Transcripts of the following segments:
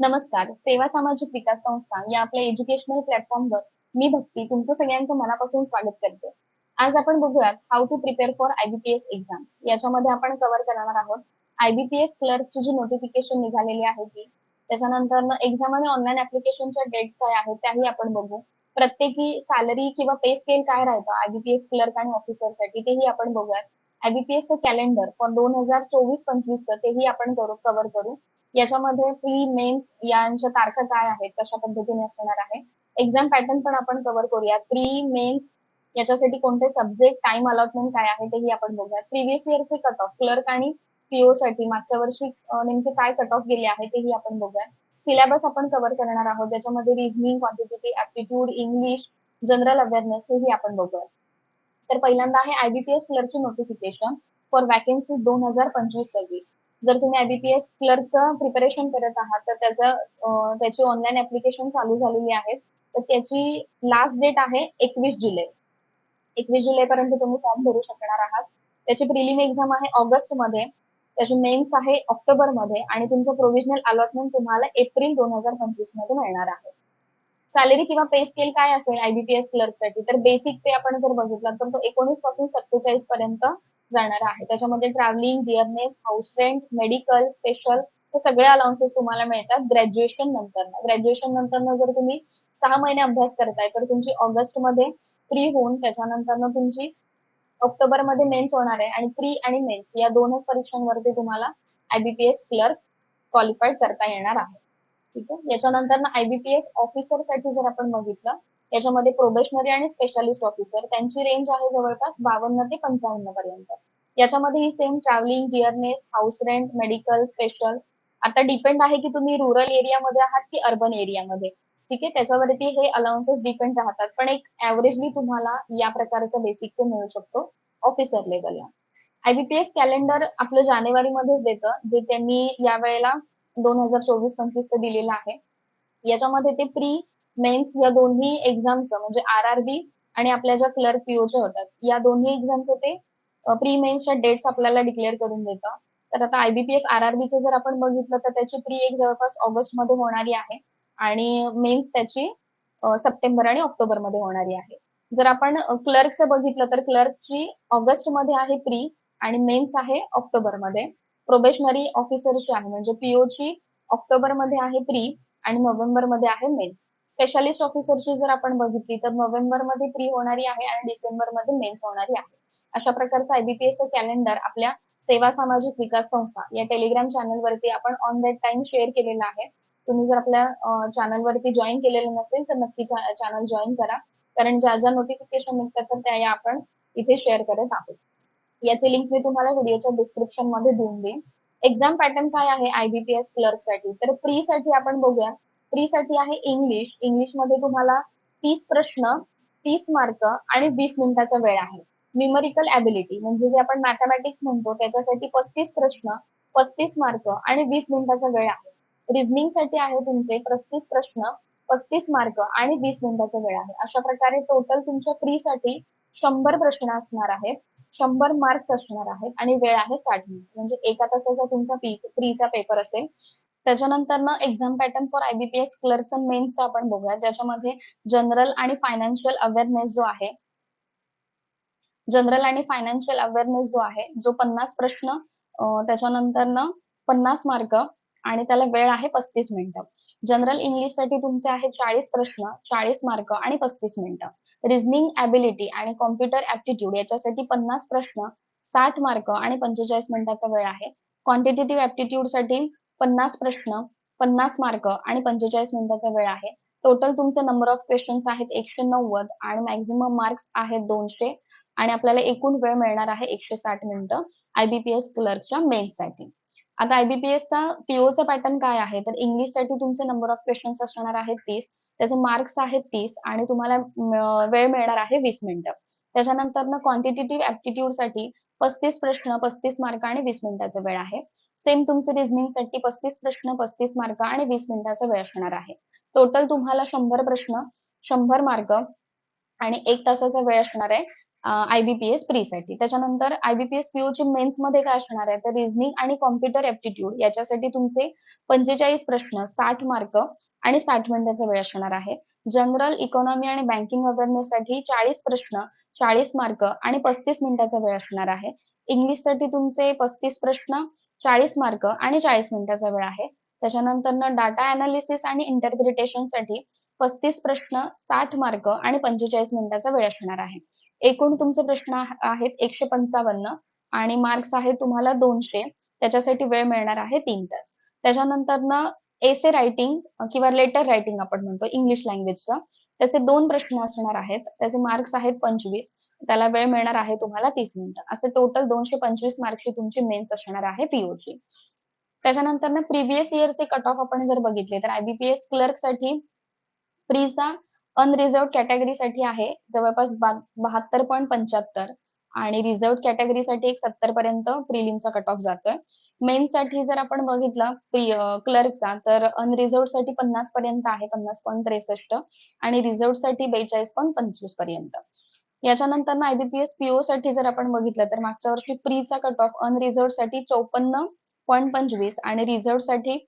नमस्कार. सेवा सामाजिक विकास संस्था या आपल्या एज्युकेशनल प्लॅटफॉर्मवर मी भक्ती तुमचं सगळ्यांचं मनापासून स्वागत करते. आज आपण बघूयात how to prepare for IBPS exams याच्यामध्ये आपण कव्हर करणार आहोत. आयबीपीएस क्लर्कची जी नोटिफिकेशन निघालेली आहे ती त्याच्यानंतर एक्झाम आणि ऑनलाईन ऍप्लिकेशनच्या डेट्स काय आहेत त्याही आपण बघू. प्रत्येकी सॅलरी किंवा पे स्केल काय राहतं आयबीपीएस क्लर्क आणि ऑफिसरसाठी तेही आपण बघूयात. आयबीपीएसचं कॅलेंडर फॉर दोन हजार चोवीस पंचवीसचं तेही आपण करू कव्हर करू. याच्यामध्ये प्री मेन्स यांच्या तारखा काय आहेत कशा पद्धतीने असणार आहे? एक्झाम पॅटर्न पण आपण कव्हर करूया प्री मेन्स याच्यासाठी कोणते सब्जेक्ट टाइम अलॉटमेंट काय आहे तेही आपण बघूया प्रिव्हियस इयरचे कट ऑफ क्लर्क आणि पीओ साठी मागच्या वर्षी नेमके काय कट ऑफ गेले आहे तेही आपण बघूया सिलेबस आपण कव्हर करणार आहोत ज्याच्यामध्ये reasoning quantitative aptitude English general awareness हेही आपण बघूया तर पहिल्यांदा आहे आयबीपीएस क्लर्कची नोटिफिकेशन फॉर वॅकेन्सीज दोन हजार पंचवीस सव्वीस. जर तुम्ही आयबीपीएस क्लर्कचं प्रिपरेशन करत आहात तर त्याचं त्याची ऑनलाईन ऍप्लिकेशन चालू झालेली आहेत तर त्याची लास्ट डेट आहे एकवीस जुलै. एकवीस जुलै पर्यंत तुम्ही फॉर्म भरू शकणार आहात. त्याची प्रिलिम एक्झाम आहे ऑगस्टमध्ये त्याची मेन्स आहे ऑक्टोबरमध्ये आणि तुमचं प्रोव्हिजनल अलॉटमेंट तुम्हाला एप्रिल दोन हजार पंचवीसमध्ये मिळणार आहे. सॅलरी किंवा पे स्केल काय असेल आयबीपीएस क्लर्कसाठी? तर बेसिक पे आपण जर बघितला तर तो एकोणीसपासून सत्तेचाळीस पर्यंत जाणार आहे. त्याच्यामध्ये travelling dearness house rent medical special हे सगळे अलाउन्सेस तुम्हाला मिळतात ग्रॅज्युएशन नंतर ग्रॅज्युएशन नंतर जर तुम्ही सहा महिने अभ्यास करताय तर तुमची ऑगस्टमध्ये प्री होऊन त्याच्यानंतर तुमची ऑक्टोबरमध्ये मेन्स होणार आहे आणि प्री आणि मेन्स या दोनच परीक्षांवरती तुम्हाला आयबीपीएस क्लर्क क्वालिफाईड करता येणार आहे. ठीक आहे? याच्यानंतर आयबीपीएस ऑफिसरसाठी जर आपण बघितलं याच्यामध्ये प्रोबेशनरी आणि स्पेशालिस्ट ऑफिसर त्यांची रेंज आहे जवळपास बावन्न ते पंचावन्न पर्यंत. याच्यामध्ये ही same travelling dearness house rent medical special आता डिपेंड आहे की तुम्ही रुरल एरियामध्ये आहात की अर्बन एरियामध्ये ठीक आहे? त्याच्यावरती हे अलाउन्सेस डिपेंड राहतात. पण एक ऍव्हरेजली तुम्हाला या प्रकारचा बेसिक पे मिळू शकतो ऑफिसर लेवलला आयबीपीएस कॅलेंडर आपलं जानेवारी मध्येच देतं जे त्यांनी या वेळेला दोन हजार चोवीस पंचवीस दिलेलं आहे. याच्यामध्ये ते प्री मेन्स या दोन्ही एक्झाम्स म्हणजे आर आर बी आणि आपल्या ज्या क्लर्क पीओच्या होतात या दोन्ही एक्झामचं ते प्री मेन्सच्या डेट्स आपल्याला डिक्लेअर करून देतात तर आता आयबीपीएस आर आर बीचं जर आपण बघितलं तर त्याची प्री एक जवळपास ऑगस्टमध्ये होणारी आहे. आणि मेन्स त्याची सप्टेंबर आणि ऑक्टोबरमध्ये होणारी आहे. जर आपण क्लर्कचं बघितलं तर क्लर्कची ऑगस्टमध्ये आहे प्री आणि मेन्स आहे ऑक्टोबरमध्ये प्रोबेशनरी ऑफिसरची आहे म्हणजे पीओची ऑक्टोबरमध्ये आहे प्री आणि नोव्हेंबरमध्ये आहे मेन्स स्पेशालिस्ट ऑफिसरची जर आपण बघितली तर नोव्हेंबरमध्ये प्री होणारी आहे आणि डिसेंबरमध्ये मेन्स होणारी आहे. अशा प्रकारचा आयबीपीएस कॅलेंडर आपल्या सेवा सामाजिक विकास संस्था या टेलिग्राम चॅनल वरती आपण ऑन दॅट टाइम शेअर केलेला आहे. तुम्ही जर आपल्या चॅनल वरती जॉईन केलेलं नसेल तर नक्की चॅनल जॉईन करा. कारण ज्या ज्या नोटिफिकेशन निघतात तर त्या आपण इथे शेअर करत आहोत. याची लिंक मी तुम्हाला व्हिडिओच्या डिस्क्रिप्शनमध्ये देऊन देईन. एक्झाम पॅटर्न काय आहे आयबीपीएस क्लर्कसाठी? तर प्री साठी आपण बघूया. प्री साठी आहे इंग्लिश इंग्लिशमध्ये तुम्हाला तीस प्रश्न तीस मार्क आणि वीस मिनिटाचा वेळ आहे. न्यूमरिकल ऍबिलिटी म्हणजे जे आपण मॅथमॅटिक्स म्हणतो त्याच्यासाठी पस्तीस प्रश्न पस्तीस मार्क आणि वीस मिनिटाचा वेळ आहे. रिझनिंगसाठी आहे तुमचे पस्तीस प्रश्न पस्तीस मार्क आणि वीस मिनिटाचा वेळ आहे. अशा प्रकारे टोटल तुमच्या प्री साठी शंभर प्रश्न असणार आहेत. शंभर मार्क्स असणार आहेत आणि वेळ आहे साठ मिनिट. म्हणजे एका तासाचा तुमचा प्रीचा पेपर असेल. त्याच्यानंतर ना exam pattern for IBPS clerk mains आपण बघूया. ज्याच्यामध्ये जनरल आणि फायनान्शियल अवेअरनेस जो आहे जनरल आणि फायनान्शियल अवेअरनेस जो आहे जो पन्नास प्रश्न त्याच्यानंतर ना पन्नास मार्क आणि त्याला वेळ आहे पस्तीस मिनिटं. जनरल इंग्लिशसाठी तुमचे आहे चाळीस प्रश्न चाळीस मार्क आणि पस्तीस मिनिटं. रिझनिंग ऍबिलिटी आणि कॉम्प्युटर ऍप्टिट्यूड याच्यासाठी पन्नास प्रश्न साठ मार्क आणि पंचेचाळीस मिनिटाचा वेळ आहे. क्वांटिटेटिव्ह ऍप्टिट्यूडसाठी पन्नास प्रश्न पन्नास मार्क आणि पंचेचाळीस मिनिटाचा वेळ आहे. टोटल तुमचे नंबर ऑफ क्वेश्चन्स आहेत एकशे नव्वद आणि मॅक्झिमम मार्क्स आहेत दोनशे आणि आपल्याला एकूण वेळ मिळणार आहे एकशे साठ मिनिटं आयबीपीएस क्लर्कच्या मेन साठी. आता आयबीपीएसचा पीओचा पॅटर्न काय आहे? तर इंग्लिशसाठी तुमचे नंबर ऑफ क्वेश्चन्स असणार आहेत तीस त्याचे मार्क्स आहेत तीस आणि तुम्हाला वेळ मिळणार आहे वीस मिनिटं. त्याच्यानंतर क्वांटिटेटिव्ह ऍप्टिट्यूडसाठी पस्तीस प्रश्न पस्तीस मार्क आणि वीस मिनिटाचा वेळ आहे. सेम तुमचे रिझनिंगसाठी पस्तीस प्रश्न पस्तीस मार्क आणि वीस मिनिटाचा वेळ असणार आहे. टोटल तुम्हाला शंभर प्रश्न शंभर मार्क आणि एक तासाचा वेळ असणार आहे आयबीपीएस प्री साठी. त्याच्यानंतर आयबीपीएस पीओची मेन्समध्ये काय असणार आहे? तर रिझनिंग आणि कॉम्प्युटर एप्टिट्यूड याच्यासाठी तुमचे पंचेचाळीस प्रश्न साठ मार्क आणि साठ मिनिटाचा वेळ असणार आहे. जनरल इकॉनॉमी आणि बँकिंग अवेअरनेस साठी चाळीस प्रश्न चाळीस मार्क आणि पस्तीस मिनिटाचा वेळ असणार आहे. इंग्लिशसाठी तुमचे पस्तीस प्रश्न चाळीस मार्क आणि चाळीस मिनिटाचा वेळ आहे. त्याच्यानंतर डाटा अनालिसिस आणि इंटरप्रिटेशनसाठी पस्तीस प्रश्न साठ मार्क आणि पंचेचाळीस मिनिटाचा वेळ असणार आहे. एकूण तुमचे प्रश्न आहेत एकशे पंचावन्न आणि मार्क्स आहेत तुम्हाला दोनशे. त्याच्यासाठी वेळ मिळणार आहे तीन तास. त्याच्यानंतर एसे रायटिंग किंवा लेटर रायटिंग आपण म्हणतो इंग्लिश लँग्वेजचं त्याचे दोन प्रश्न असणार आहेत. त्याचे मार्क्स आहेत पंचवीस. त्याला वेळ मिळणार आहे तुम्हाला तीस मिनिटं. असे टोटल दोनशे पंचवीस मार्कची तुमची मेन्स असणार आहे पीओची त्याच्यानंतर ना प्रिव्हियस इयरचे कट ऑफ आपण जर बघितले तर आयबीपीएस क्लर्कसाठी प्रीचा अनरिझर्व कॅटेगरीसाठी आहे जवळपास बहात्तर पॉईंट पंच्याहत्तर. आणि रिझर्व कॅटेगरीसाठी एक सत्तर पर्यंत प्रिलिमचा कट ऑफ जातोय. मेन साठी जर आपण बघितलं क्लर्कचा तर अनरिझर्वसाठी पन्नास पर्यंत आहे पन्नास पॉईंट त्रेसष्ट. आणि रिझर्वसाठी बेचाळीस पॉईंट पंचवीसपर्यंत. याच्यानंतर ना आयबीपीएस पीओ साठी जर आपण बघितलं तर मागच्या वर्षी प्रीचा कट ऑफ अनरिझर्वसाठी चौपन्न पॉईंट पंचवीस आणि रिझर्वसाठी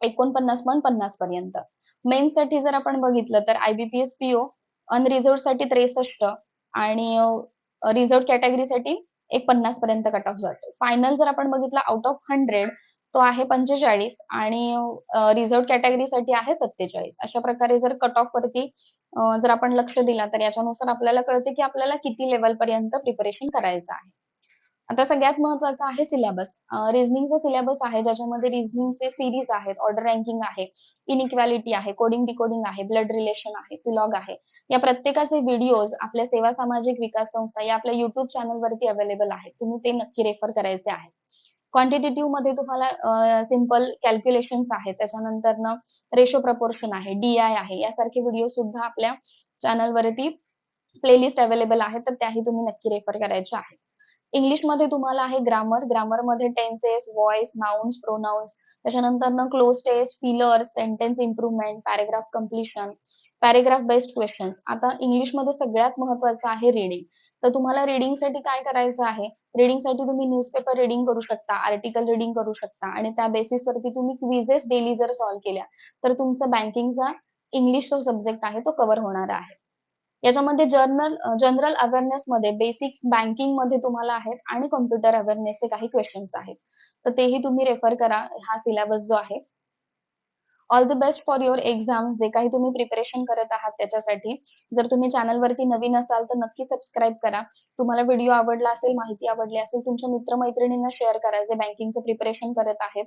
एकोणपन्नास पॉईंट पन्नास पर्यंत. मेन साठी जर आपण बघितलं तर आयबीपीएस पीओ अनरिझर्वसाठी त्रेसष्ट आणि रिझर्व कॅटेगरीसाठी एक पन्नास पर्यंत कट ऑफ जातो. फायनल जर आपण बघितलं आउट ऑफ हंड्रेड तो आहे पंचेचाळीस आणि रिझर्व कॅटेगरीसाठी आहे सत्तेचाळीस. अशा प्रकारे जर कट ऑफ वरती जर आपण लक्ष दिला तर याच्यानुसार आपल्याला कळते की आपल्याला किती लेवल पर्यंत प्रिपरेशन करायचं आहे. आता सगळ्यात महत्वाचं आहे सिलेबस रिझनिंगचा सिलेबस आहे ज्याच्यामध्ये रिझनिंगचे सिरीज आहेत ऑर्डर रँकिंग आहे इनइक्वॅलिटी आहे कोडिंग डिकोडिंग आहे ब्लड रिलेशन आहे सिलॉग आहे. या प्रत्येकाचे व्हिडिओज आपल्या सेवा सामाजिक विकास संस्था या आपल्या युट्यूब चॅनलवरती अवेलेबल आहेत. तुम्ही ते नक्की रेफर करायचे आहेत. क्वांटिटेटिव्हमध्ये तुम्हाला सिंपल कॅल्क्युलेशन्स आहेत. त्याच्यानंतर रेशो प्रपोर्शन आहे डीआय आहे. यासारखे व्हिडिओ सुद्धा आपल्या चॅनलवरती प्लेलिस्ट अवेलेबल आहे तर त्याही तुम्ही नक्की रेफर करायचे आहे. इंग्लिशमध्ये तुम्हाला आहे ग्रामर ग्रामरमध्ये टेन्सेस व्हॉइस नाउन्स प्रोनाउन्स त्याच्यानंतर cloze test fillers sentence improvement paragraph completion paragraph based questions आता इंग्लिशमध्ये सगळ्यात महत्वाचं आहे रिडिंग तर तुम्हाला रिडिंगसाठी काय करायचं आहे? रिडिंगसाठी तुम्ही न्यूजपेपर रिडिंग करू शकता आर्टिकल रिडिंग करू शकता आणि त्या बेसिसवरती तुम्ही क्विजेस डेली जर सॉल्व्ह केल्या तर तुमचा बँकिंगचा इंग्लिश जो सब्जेक्ट आहे तो कव्हर होणार आहे. याच्यामध्ये जर्नल जनरल अवेअरनेस मध्ये बेसिक बँकिंगमध्ये तुम्हाला आहेत आणि कॉम्प्युटर अवेअरनेसचे काही क्वेश्चन्स आहेत. तर तेही तुम्ही रेफर करा हा सिलेबस जो आहे. All the best for your exam जे काही तुम्ही प्रिपरेशन करत आहात त्याच्यासाठी. जर तुम्ही चॅनलवरती नवीन असाल तर नक्की सबस्क्राईब करा. तुम्हाला व्हिडिओ आवडला असेल माहिती आवडली असेल तुमच्या मित्रमैत्रिणींना शेअर करा जे बँकिंगचं प्रिपरेशन करत आहेत.